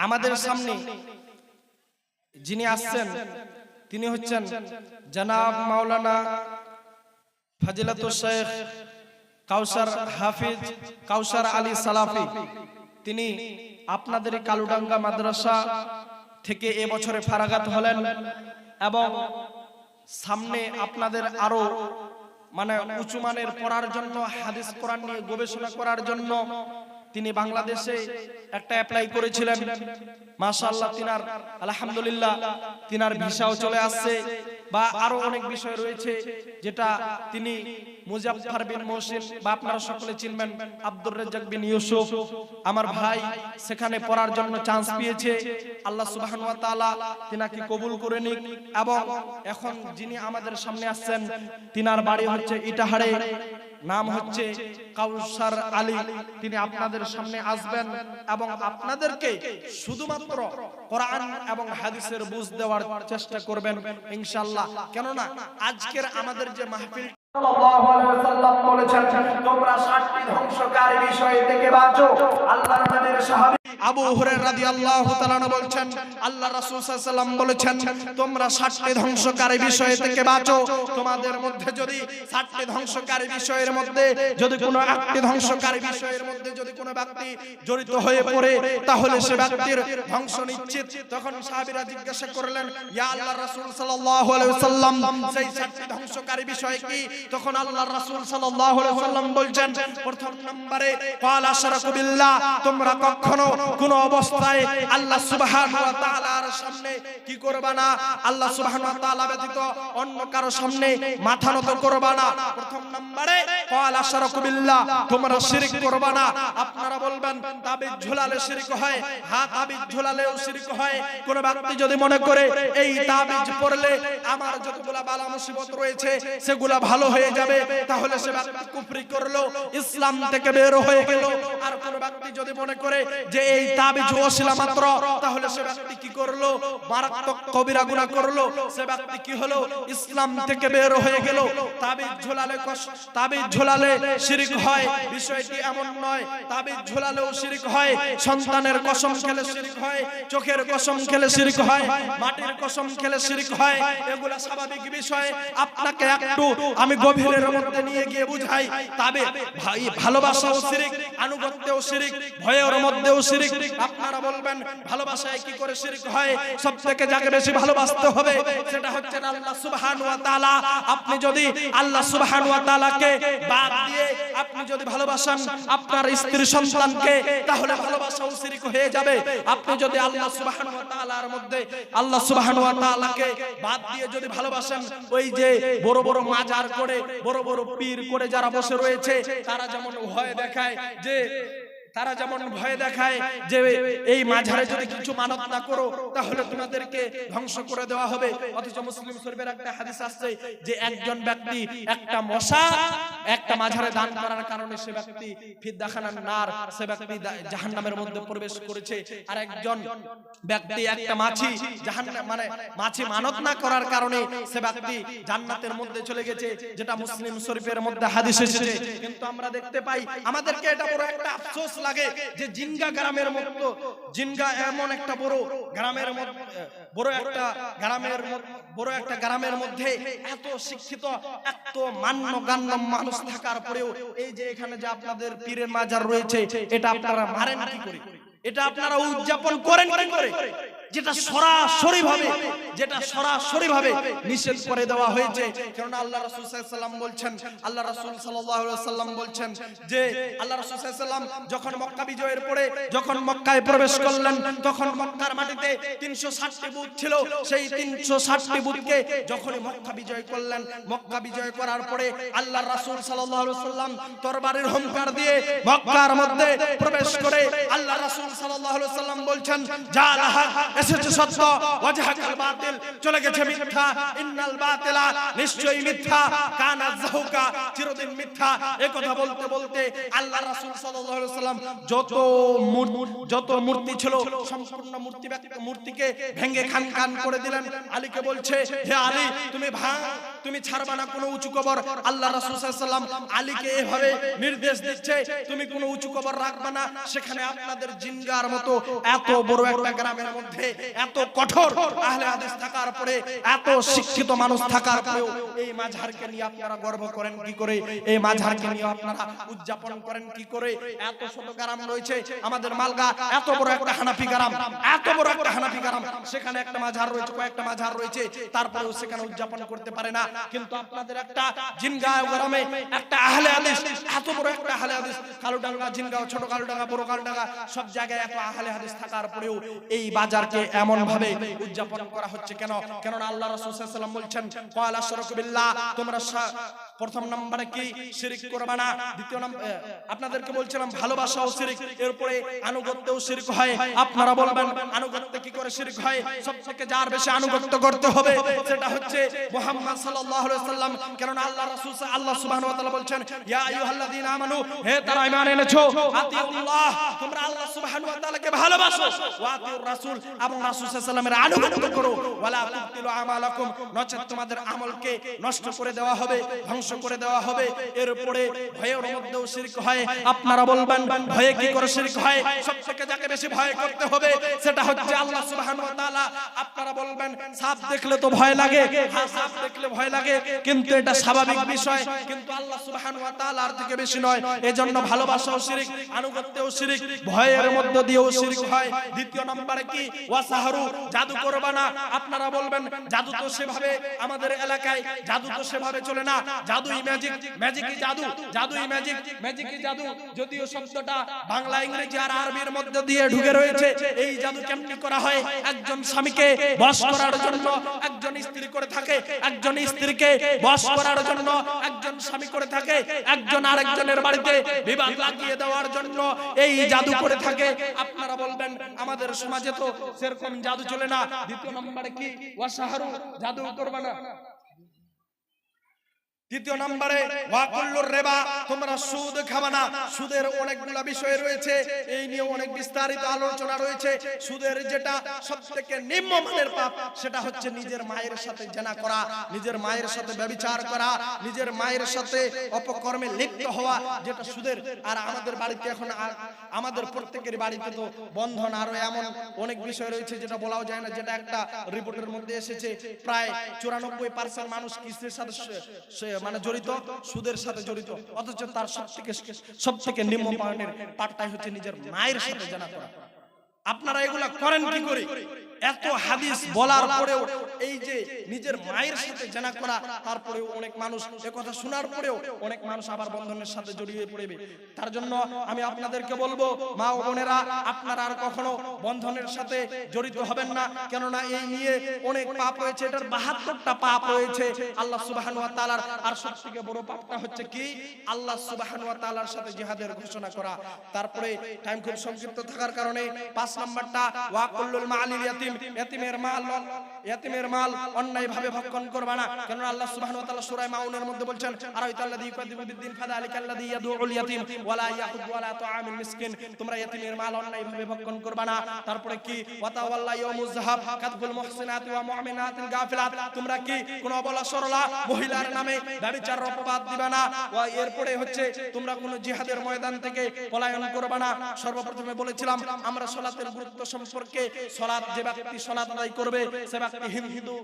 আমাদের সামনে যিনি আসছেন তিনি হচ্ছেন জনাব মাওলানা ফাজিলাতুল শেখ কাউসার হাফিজ কাউসার আলী সালাফি। তিনি আপনাদের কালুডাঙ্গা মাদ্রাসা থেকে এ বছরে ফারাগাত হলেন এবং সামনে আপনাদের আরও মানে উঁচু মানের পড়ার জন্য হাদিস কোরআন নিয়ে গবেষণা করার জন্য তিনি বাংলাদেশে একটা অ্যাপ্লাই করেছিলেন। মাশাআল্লাহ, তিনার, আলহামদুলিল্লাহ, তিনার ভিসাও চলে আসছে। বা আরও অনেক বিষয় রয়েছে, যেটা তিনি মুজাফফর বিন মহসিন বা আপনারা সকলে চিনবেন, আব্দুর রাজ্জাক বিন ইউসুফ। আমার ভাই সেখানে পড়ার জন্য চান্স পেয়েছে। আল্লাহ সুবহানাহু ওয়া তাআলা তিনাকে কবুল করে নিক। এবং এখন যিনি আমাদের সামনে আসছেন, তিনার বাড়ি হচ্ছে ইটাহারে। নাম হচ্ছে কাউসার আলী। তিনি আপনাদের সামনে আসবেন এবং আপনাদেরকে শুধুমাত্র কোরআন এবং হাদিসের বুঝ দেওয়ার চেষ্টা করবেন, ইনশাআল্লাহ। কেননা আজকের আমাদের যে মাহফিল বলেছেন, তোমরা ষাটটি ধ্বংসকারী বিষয় থেকে বাঁচো। আল্লাহ সাহাবী আবু হুরায়রা রাদিয়াল্লাহু তাআলা বলেছেন আল্লাহ ওয়াসাল্লাম বলেছেন তোমরা সাতটি ধ্বংসকারী বিষয় থেকে বাঁচো। তোমাদের মধ্যে যদি সাতটি ধ্বংসকারী বিষয়ের মধ্যে যদি কোনো একটি ধ্বংসকারী বিষয়ের মধ্যে যদি কোনো ব্যক্তি জড়িত হয়ে পড়ে তাহলে সে ব্যক্তির ধ্বংস নিশ্চিত। তখন সাহাবীরা জিজ্ঞাসা করলেন ইয়া আল্লাহর রাসূল আলাইহি সেই সাতটি ধ্বংসকারী বিষয় কি তখন আল্লাহ রাসূল সাল্লাল্লাহু আলাইহি বলছেন প্রথম নম্বরে আশরাকু বিল্লাহ তোমরা কখনো কোন অবস্থায় আল্লাহ সামনে কি করবা না? আল্লাহ ব্যতীত অন্য কারও সামনে মাথা নত করবা না। প্রথম নম্বরে হয়। হ্যাঁ যদি মনে করে, এই আমার যতগুলা রয়েছে, সেগুলা ভালো হয়ে যাবে, তাহলে সে কুফরি করল, ইসলাম থেকে বের হয়ে গেল। ব্যক্তি যদি মনে করে যে এই তাবিজ ওসিলা মাত্র তাহলে সে ব্যক্তি কি করল? মারাত্মক কবিরা গুনাহ করল। সে ব্যক্তি কি হলো? ইসলাম থেকে বের হয়ে গেল। তাবিজ ঝোলালে তাবিজ ঝোলালে শিরিক হয়। বিষয়টি এমন নয় তাবিজ ঝোলালেও শিরিক হয়। সন্তানের কসম খেলে শিরিক হয়। চোখের কসম খেলে শিরিক হয়। মাটির কসম খেলে শিরিক হয়। এগুলা স্বাভাবিক বিষয়। আপনাকে একটু আমি গভীরের মধ্যে নিয়ে গিয়ে বুঝাই। তবে ভাই ভালোবাসাও শিরিক আনুগত্যেও শিরিক, ভয়ের মধ্যেও শিরিক। আপনারা বলবেন, ভালোবাসায় কি করে শিরিক হয়? সব থেকে যাকে বেশি ভালোবাসতে হবে, সেটা হচ্ছে আল্লাহ সুবহানাহু ওয়া তাআলা। আপনি যদি আল্লাহ সুবহানাহু ওয়া তাআলাকে বাদ দিয়ে আপনি যদি ভালোবাসেন আপনার স্ত্রী সন্তানকে, তাহলে ভালোবাসাও শিরিক হয়ে যাবে। আপনি যদি আল্লাহ সুবহানাহু ওয়া তাআলার মধ্যে আল্লাহ সুবহানাহু ওয়া তাআলাকে বাদ দিয়ে যদি ভালোবাসেন, ওই যে বড় বড় মাজার করে, বড় বড় পীর করে যারা বসে রয়েছে, তারা যেমন ভয় দেখায় যে তারা যেমন ভয় দেখায় যে এই মাঝারে যদি কিছু মানত না করো তাহলে তোমাদেরকে ধ্বংস করে দেওয়া হবে। অথচ মুসলিম শরীফের একটা হাদিস আসছে যে একজন ব্যক্তি একটা মশা একটা মাঝারে দান করার কারণে সে ব্যক্তি ফিদ্দাখানার নার সে ব্যক্তি জাহান্নামের মধ্যে প্রবেশ করেছে। আর একজন ব্যক্তি একটা মাছি জাহান্নাম মানে মাছি মানত না করার কারণে সে ব্যক্তি জান্নাতের মধ্যে চলে গেছে যেটা মুসলিম শরীফের মধ্যে হাদিস এসেছে। কিন্তু আমরা দেখতে পাই আমাদেরকে এটা বড় একটা আফসোস লাগে যে জিনগা গ্রামের মতো জিনগা এমন একটা বড় গ্রামের বড় একটা গ্রামের বড় একটা গ্রামের মধ্যে এত শিক্ষিত, এত মান্য গান্য মানুষ থাকার পরেও এই যে এখানে যে আপনাদের পীরের মাজার রয়েছে, এটা আপনারা মারেন কি করে? এটা আপনারা উদযাপন করেন কি করে? যেটা সরাসরি ভাবে, যেটা সরাসরি ভাবে নিষেধ করে দেওয়া হয়েছে। কারণ আল্লাহ রাসূল সাল্লাম বলছেন, আল্লাহ রাসূল সাল্লাল্লাহু আলাইহি সাল্লাম বলছেন যে, আল্লাহ রাসূল সাল্লাম যখন মক্কা বিজয়ের পরে, যখন মক্কায় প্রবেশ করলেন, তখন মক্কার মাটিতে 360টি বুত ছিল। সেই 360টি বুতকে যখনই মক্কা বিজয় করলেন, মক্কা বিজয় করার পরে আল্লাহ রাসূল সাল্লাল্লাহু আলাইহি সাল্লাম তরবারির হুঙ্কার দিয়ে মক্কার মধ্যে প্রবেশ করে আল্লাহ রাসূল সাল্লাল্লাহু আলাইহি সাল্লাম বলছেন, যা এসেছে সত্য। ওয়াজহাকাল বাতিল। চলে গেছে মিথ্যা। ইন্নাল বাতিলা। নিশ্চয়ই মিথ্যা। কানা যাহুকা। চিরদিন মিথ্যা। এই কথা বলতে বলতে আল্লাহ রাসূল সাল্লাল্লাহু আলাইহি সাল্লাম যত যত মূর্তি ছিল, সম্পূর্ণ মূর্তি মূর্তিকে ভেঙে খান খান করে দিলেন। আলীকে বলছে, হে আলী, তুমি ভাঙ। তুমি ছাড়বা না কোনো উঁচু কবর। আল্লাহ রাসূল সাল্লাম আলীকে এভাবে নির্দেশ দিচ্ছে, তুমি কোনো উঁচু কবর রাখবা না। সেখানে আপনাদের জিনগার মতো এত বড় একটা গ্রামের মধ্যে এত কঠোর আহলে হাদিস থাকার পরে, এত শিক্ষিত মানুষ থাকার পরেও এই মাঝহারকে নিয়ে আপনারা গর্ব করেন কি করে? এই মাঝহারকে নিয়ে আপনারা উদযাপন করেন কি করে? এত ছোট গ্রাম রয়েছে আমাদের মালগা এত বড় একটা হানাফি গ্রাম, এত বড় একটা হানাফি গ্রাম। সেখানে একটা মাঝহার রয়েছে, কয়েকটা মাঝহার রয়েছে, তারপরেও সেখানে উদযাপন করতে পারে না। কিন্তু আপনাদের একটা জিনগাঁও গ্রামে একটা আহলে হাদিস এত বড় একটা আহলে হাদিস কালো ডাঙ্গা জিনগাঁও ছোট কালো ডাঙ্গা বড় কালো ডাঙ্গা সব জায়গায় এত আহলে হাদিস থাকার পরেও এই বাজারকে এমন ভাবে উদযাপন করা হচ্ছে কেন? কেননা আল্লাহ রাসূল সাল্লাল্লাহু আলাইহি ওয়াসাল্লাম বলছেন ক্বালা শরকু বিল্লাহ তোমরা প্রথম নম্বরে কি শিরিক করবে না? দ্বিতীয় নম্বর আপনাদেরকে বলছিলাম, ভালোবাসাও শিরিক, এরপরে আনুগত্যও শিরিক হয়। আপনারা বলবেন, আনুগত্য কি করে শিরিক হয়? সবথেকে যার বেশি আনুগত্য করতে হবে, সেটা হচ্ছে মুহাম্মদ সাল্লাল্লাহু আলাইহি ওয়াসাল্লাম। কেননা আল্লাহ রাসূল আল্লাহ সুবহানাহু ওয়া তাআলা বলছেন, ইয়া আইয়ুহাল্লাযীনা আমানু, হে তারা ঈমান এনেছো, আতিউল্লাহ, তোমরা আল্লাহ সুবহানাহু ওয়া তাআলাকে ভালোবাসো। ওয়া আতিউর রাসূল, এবং রাসূল সাল্লাল্লাহু আলাইহি ওয়াসাল্লামের আনুগত্য করো। ওয়ালা তুবতিলু আমালাকুম নচেত তোমাদের আমলকে নষ্ট করে দেওয়া হবে, ধ্বংস করে দেওয়া হবে। এরপরে ভয়ের মধ্যেও শিরক হয়। আপনারা বলবেন, ভয়ে কি করে শিরক হয়? সবথেকে যাকে বেশি ভয় করতে হবে, সেটা হচ্ছে আল্লাহ সুবহানাহু ওয়া তাআলা। আপনারা বলবেন, সাপ দেখলে তো ভয় লাগে। হ্যাঁ সাপ দেখলে ভয় লাগে। কিন্তু এটা স্বাভাবিক বিষয়। কিন্তু আল্লাহ সুবহানাহু ওয়া তাআলার থেকে বেশি নয়। এজন্য ভালোবাসাও শিরক, আনুগত্যেও শিরক, ভয়ের মধ্য দিয়েও শিরক হয়। দ্বিতীয় নম্বরে কি? ওয়াসাহারু জাদু করবা না। আপনারা বলবেন, জাদু তো সেভাবে আমাদের এলাকায়, জাদু তো সেভাবে চলে না। আপনারা বলবেন, আমাদের সমাজে তো সেরকম জাদু চলে না। দ্বিতীয় নম্বরে কি? জাদু করবে না? দ্বিতীয় নম্বরে, ওয়াকুল্লুর রেবা, তোমরা সুদ খাবা না। সুদের অনেকগুলা বিষয় রয়েছে, এই নিয়ে অনেক বিস্তারিত আলোচনা রয়েছে। সুদের যেটা সবথেকে নিম্ন মানের পাপ, সেটা হচ্ছে নিজের মায়ের সাথে জেনা করা, নিজের মায়ের সাথে ব্যভিচার করা, নিজের মায়ের সাথে অপকর্মে লিপ্ত হওয়া, যেটা সুদের। আর আমাদের বাড়িতে এখন আমাদের প্রত্যেকের বাড়িতে তো বন্ধন আরও এমন অনেক বিষয় রয়েছে, যেটা বলাও যায় না, যেটা একটা রিপোর্টের মধ্যে এসেছে। প্রায় চুরানব্বই পার্সেন্ট মানুষ কিস্তির সাথে মানে জড়িত, সুদের সাথে জড়িত, অথচ তার সব থেকে নিম্ন পাওয়ানের পাটটাই হচ্ছে নিজের মায়ের সাথে জানা করা। আপনারা এগুলা করেন কি করে? এত হাদিস বলার পরেও এই যে নিজের মায়ের সাথে জানা করা তারপরেও অনেক মানুষ এ কথা শোনার পরেও অনেক মানুষ আবার বন্ধনের সাথে জড়িয়ে পড়বে। তার জন্য আমি আপনাদেরকে বলব মা ও বোনেরা আপনারা আর কখনো বন্ধনের সাথে জড়িত হবেন না। কেননা এই নিয়ে অনেক পাপ রয়েছে এটার বাহাত্তরটা পাপ রয়েছে। আল্লাহ সুবাহান ওয়া তাআলার আর সবথেকে বড় পাপটা হচ্ছে কি? আল্লাহ সুবাহান ওয়া তাআলার সাথে জিহাদের ঘোষণা করা তারপরে টাইম খুব সংক্ষিপ্ত থাকার কারণে পাঁচ নাম্বারটা ওয়াকুল্লুল মালিল ইয়াতিম তারপরে কি? তোমরা কি কোন মহিলার নামে অপবাদ না? এরপরে হচ্ছে, তোমরা কোন জিহাদের ময়দান থেকে পলায়ন করবা না? সর্বপ্রথমে বলেছিলাম, আমরা সালাতের গুরুত্ব সম্পর্কে সালাত যে ব্যক্তি সালাত আদায় করবে সে ব্যক্তি হিন্দু